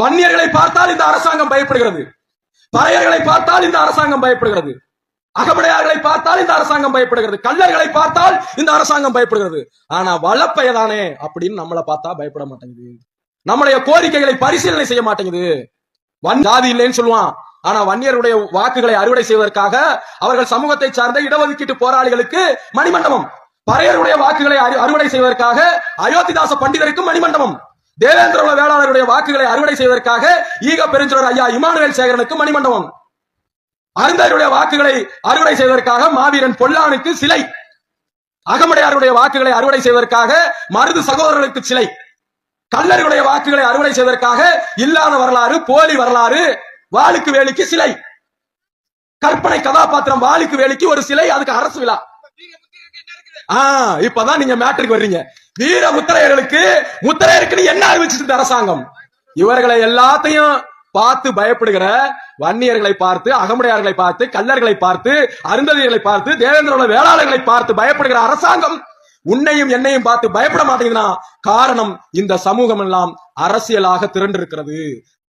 வன்னியர்களை பார்த்தால் இந்த அரசாங்கம் பயப்படுகிறது. பறையர்களை பார்த்தால் இந்த அரசாங்கம் பயப்படுகிறது. அகமடையார்களை பார்த்தால் இந்த அரசாங்கம் பயப்படுகிறது. கள்ளர்களை பார்த்தால் இந்த அரசாங்கம் பயப்படுகிறது. ஆனா வளப்பையதானே அப்படின்னு நம்மளை பார்த்தா பயப்பட மாட்டேங்குது. நம்முடைய கோரிக்கைகளை பரிசீலனை செய்ய மாட்டேங்குது. வன் ஜாதி இல்லைன்னு சொல்லுவான். ஆனா வன்னியருடைய வாக்குகளை அறுவடை செய்வதற்காக அவர்கள் சமூகத்தை சார்ந்த இடஒதுக்கீட்டு போராளிகளுக்கு மணிமண்டபம் பறையருடைய வாக்குகளை அறுவடை செய்வதற்காக அயோத்திதாச பண்டிதருக்கு மணிமண்டபம். தேவேந்திர வேளாளருடைய வாக்குகளை அறுவடை செய்வதற்காக ஈக பெருஞ்சுவர் ஐயா இமானுவேல் சேகரனுக்கு மணிமண்டபம். அருந்தருடைய வாக்குகளை அறுவடை செய்வதற்காக மாவீரன் பொல்லானுக்கு சிலை. அகமுடையாருடைய வாக்குகளை அறுவடை செய்வதற்காக மருது சகோதரர்களுக்கு சிலை. கல்லருடைய வாக்குகளை அறுவடை செய்வதற்காக இல்லாத வரலாறு போலி வரலாறு வாளுக்கு வேலிக்கு சிலை. கற்பனை கதாபாத்திரம் வாளுக்கு வேலிக்கு ஒரு சிலை அதுக்கு அரசு விழா. ஆ இப்பதான் நீங்க மேட்ருக்கு வர்றீங்க. வீர முத்திரையர்களுக்கு முத்திரையருக்குன்னு என்ன அறிவிச்சிட்டு அரசாங்கம்? இவர்களை எல்லாத்தையும் பார்த்து பயப்படுகிற வன்னியர்களை பார்த்து அகமுடையார்களை பார்த்து கல்லர்களை பார்த்து அருந்ததியர்களை பார்த்து தேவேந்திரோட வேளாளர்களை பார்த்து பயப்படுகிற அரசாங்கம் உன்னையும் என்னையும் பார்த்து பயப்பட மாட்டேங்குதுன்னா காரணம் இந்த சமூகம் எல்லாம் அரசியலாக திரண்டிருக்கிறது.